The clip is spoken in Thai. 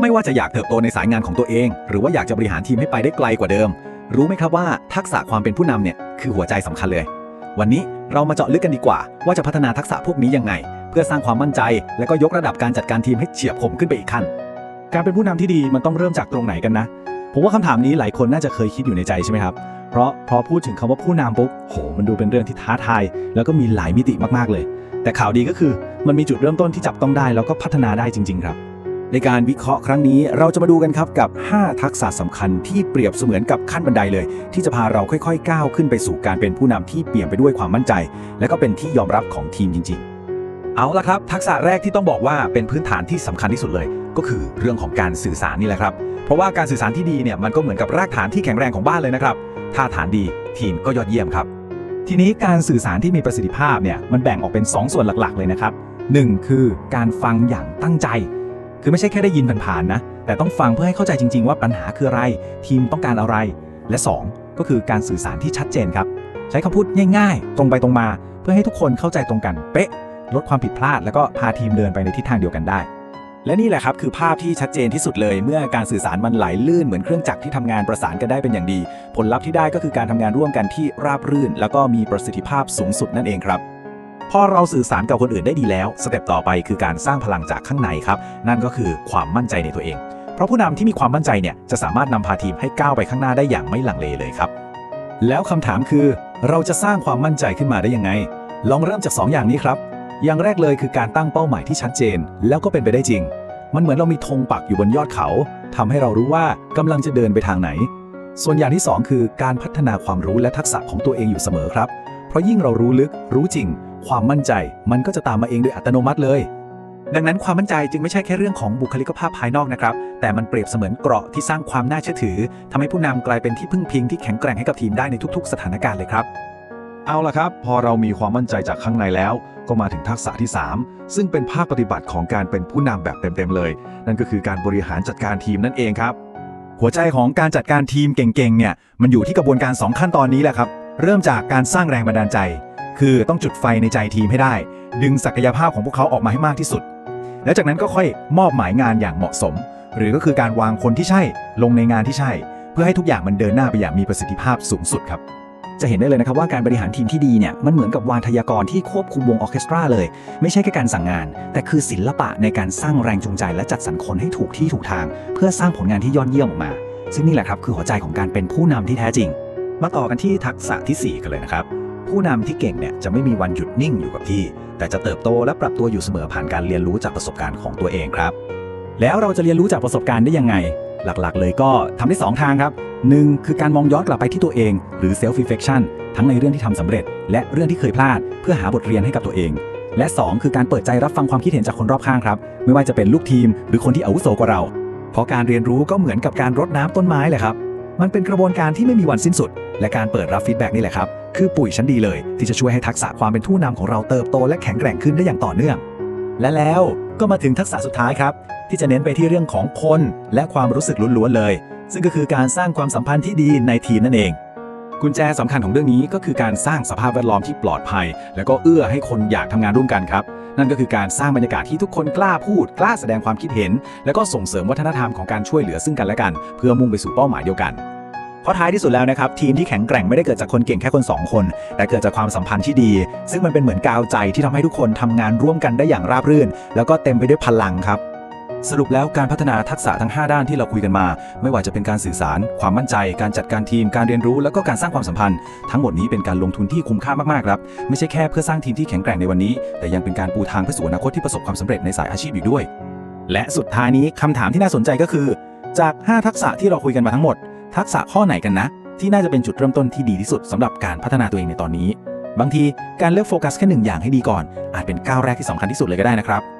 ไม่ว่าจะอยากเติบโตในสายงานของตัวเอง หรือว่าอยากจะบริหารทีมให้ไปได้ไกลกว่าเดิม รู้ไหมครับว่าทักษะความเป็นผู้นำเนี่ยคือหัวใจสำคัญเลย วันนี้เรามาเจาะลึกกันดีกว่า ว่าจะพัฒนาทักษะพวกนี้ยังไง เพื่อสร้างความมั่นใจ และก็ยกระดับการจัดการทีมให้เฉียบคมขึ้นไปอีกขั้น การเป็นผู้นำที่ดีมันต้องเริ่มจากตรงไหนกันนะ ผมว่าคำถามนี้หลายคนน่าจะเคยคิดอยู่ในใจใช่ไหมครับ เพราะพอพูดถึงคำว่าผู้นำปุ๊บโห มันดูเป็นเรื่องที่ท้าทาย แล้วก็มีหลายมิติมากๆเลย แต่ข่าวดีก็คือ มันมีจุดเริ่มต้นที่จับต้องได้แล้วก็พัฒนาได้จริง ๆ ครับ ในการวิเคราะห์ครั้งนี้เราจะมาดูกันครับกับ 5 ทักษะสำคัญที่เปรียบเสมือนกับขั้นบันไดเลย ที่จะพาเราค่อยๆ ก้าวขึ้นไปสู่การเป็นผู้นำที่เปี่ยมไปด้วยความมั่นใจ และก็เป็นที่ยอมรับของทีมจริง ๆ เอาละครับ ทักษะแรกที่ต้องบอกว่าเป็นพื้นฐานที่สำคัญที่สุดเลย ก็คือเรื่องของการสื่อสารนี่แหละครับ เพราะว่าการสื่อสารที่ดีเนี่ยมันก็เหมือนกับรากฐานที่แข็งแรงของบ้านเลยนะครับถ้าฐานดีทีมก็ยอดเยี่ยมครับ ทีนี้การสื่อสารที่มีประสิทธิภาพเนี่ยมันแบ่งออกเป็น 2 ส่วนหลักๆ เลยนะครับ 1 คือการฟังอย่างตั้งใจ คือไม่ใช่แค่ได้ยินผ่านๆนะ แต่ต้องฟังเพื่อให้เข้าใจจริง ๆ ว่าปัญหาคืออะไร ทีมต้องการอะไร และ 2 ก็คือการสื่อสารที่ชัดเจนครับ ใช้คำพูดง่าย ๆ ตรงไปตรงมา เพื่อให้ทุกคนเข้าใจตรงกันเป๊ะ ลดความผิดพลาด แล้วก็พาทีมเดินไปในทิศทางเดียวกันได้ และนี่แหละครับคือภาพที่ชัดเจนที่สุดเลย เมื่อการสื่อสารมันไหลลื่นเหมือนเครื่องจักรที่ทำงานประสานกันได้เป็นอย่างดี ผลลัพธ์ที่ได้ก็คือการทำงานร่วมกันที่ราบรื่น แล้วก็มีประสิทธิภาพสูงสุดนั่นเองครับ พอเราสื่อสารกับคนอื่นได้ดีแล้ว สเต็ปต่อไปคือการสร้างพลังจากข้างในครับ นั่นก็คือความมั่นใจในตัวเอง เพราะผู้นำที่มีความมั่นใจเนี่ยจะสามารถนำพาทีมให้ก้าวไปข้างหน้าได้อย่างไม่ลังเลเลยครับ แล้วคำถามคือ เราจะสร้างความมั่นใจขึ้นมาได้ยังไง ลองเริ่มจาก 2 อย่างนี้ครับ อย่างแรกเลยคือการตั้งเป้าหมายที่ชัดเจน แล้วก็เป็นไปได้จริง มันเหมือนเรามีธงปักอยู่บนยอดเขาทำให้เรารู้ว่ากำลังจะเดินไปทางไหน ส่วนอย่างที่ 2 คือการพัฒนาความรู้และทักษะของตัวเองอยู่เสมอครับ เพราะยิ่งเรารู้ลึกรู้จริง ความมั่นใจมันก็จะตามมาเองโดยอัตโนมัติเลย ดังนั้นความมั่นใจจึงไม่ใช่แค่เรื่องของบุคลิกภาพภายนอกนะครับ แต่มันเปรียบเสมือนเกราะที่สร้างความน่าเชื่อถือทำให้ผู้นำกลายเป็นที่พึ่งพิงที่แข็งแกร่งให้กับทีมได้ในทุก ๆ สถานการณ์เลยครับ เอาละครับ พอเรามีความมั่นใจจากข้างในแล้ว ก็มาถึงทักษะที่ 3 ซึ่งเป็นภาคปฏิบัติของการเป็นผู้นำแบบเต็มๆเลย นั่นก็คือการบริหารจัดการทีมนั่นเองครับ หัวใจของการจัดการทีมเก่งๆเนี่ยมันอยู่ที่กระบวนการ 2 ขั้นตอนนี้แหละครับเริ่มจากการสร้างแรงบันดาลใจ คือต้องจุดไฟในใจทีมให้ได้ ดึงศักยภาพของพวกเขาออกมาให้มากที่สุด แล้วจากนั้นก็ค่อยมอบหมายงานอย่างเหมาะสม หรือก็คือการวางคนที่ใช่ลงในงานที่ใช่ เพื่อให้ทุกอย่างมันเดินหน้าไปอย่างมีประสิทธิภาพสูงสุดครับจะเห็นได้เลยนะครับว่าการบริหารทีมที่ดีเนี่ยมันเหมือนกับวางทยากรที่ควบคุมวงออร์เคสตราเลย ไม่ใช่แค่การสั่งงาน แต่คือศิลปะในการสร้างแรงจูงใจและจัดสรรคนให้ถูกที่ถูกทาง เพื่อสร้างผลงานที่ยอดเยี่ยมออกมา ซึ่งนี่แหละครับคือหัวใจของการเป็นผู้นำที่แท้จริง มาต่อกันที่ทักษะทีสี่4 กันเลยนะครับ ผู้นำที่เก่งเนี่ยจะไม่มีวันหยุดนิ่งอยู่กับที่ แต่จะเติบโตและปรับตัวอยู่เสมอผ่านการเรียนรู้จากประสบการณ์ของตัวเองครับ แล้วเราจะเรียนรู้จากประสบการณ์ได้ยังไง หลักๆ เลยก็ทำได้ 2 ทางครับ 1. คือการมองย้อนกลับไปที่ตัวเอง หรือ self reflection ทั้งในเรื่องที่ทำสำเร็จ และเรื่องที่เคยพลาด เพื่อหาบทเรียนให้กับตัวเองและ 2 คือการเปิดใจรับฟังความคิดเห็นจากคนรอบข้างครับ ไม่ว่าจะเป็นลูกทีม หรือคนที่อาวุโสกว่าเรา เพราะการเรียนรู้ก็เหมือนกับการรดน้ำต้นไม้แหละครับ มันเป็นกระบวนการที่ไม่มีวันสิ้นสุด และการเปิดรับฟีดแบ็กนี่แหละครับ คือปุ๋ยชั้นดีเลย ที่จะช่วยให้ทักษะความเป็นผู้นำของเราเติบโตและแข็งแกร่งขึ้นได้อย่างต่อเนื่อง และแล้วก็มาถึงทักษะสุดท้ายครับ ที่จะเน้นไปที่เรื่องของคนและความรู้สึกล้วนๆเลย ซึ่งก็คือการสร้างความสัมพันธ์ที่ดีในทีมนั่นเองกุญแจสำคัญของเรื่องนี้ก็คือการสร้างสภาพแวดล้อมที่ปลอดภัย แล้วก็เอื้อให้คนอยากทำงานร่วมกันครับ นั่นก็คือการสร้างบรรยากาศที่ทุกคนกล้าพูด กล้าแสดงความคิดเห็น และก็ส่งเสริมวัฒนธรรมของการช่วยเหลือซึ่งกันและกัน เพื่อมุ่งไปสู่เป้าหมายเดียวกันเพราะท้ายที่สุดแล้วนะครับทีมที่แข็งแกร่งไม่ได้เกิดจากคนเก่งแค่คน 2 คน แต่เกิดจากความสัมพันธ์ที่ดี ซึ่งมันเป็นเหมือนกาวใจที่ทำให้ทุกคนทำงานร่วมกันได้อย่างราบรื่น แล้วก็เต็มไปด้วยพลังครับ สรุปแล้วการพัฒนาทักษะทั้ง 5 ด้านที่เราคุยกันมา ไม่ว่าจะเป็นการสื่อสาร ความมั่นใจ การจัดการทีม การเรียนรู้ แล้วก็การสร้างความสัมพันธ์ ทั้งหมดนี้เป็นการลงทุนที่คุ้มค่ามากๆครับ ไม่ใช่แค่เพื่อสร้างทีมที่แข็งแกร่งในวันนี้ แต่ยังเป็นการปูทางเพื่อสู่อนาคตที่ประสบความสำเร็จในสายอาชีพอีกด้วย และสุดท้ายนี้คำถามที่น่าสนใจก็คือ จาก 5 ทักษะที่เราคุยกันมาทั้งหมด ทักษะข้อไหนกันนะ ที่น่าจะเป็นจุดเริ่มต้นที่ดีที่สุดสำหรับการพัฒนาตัวเองในตอนนี้ บางทีการเลือกโฟกัสแค่หนึ่งอย่างให้ดีก่อน อาจเป็นก้าวแรกที่สำคัญที่สุดเลยก็ได้นะครับ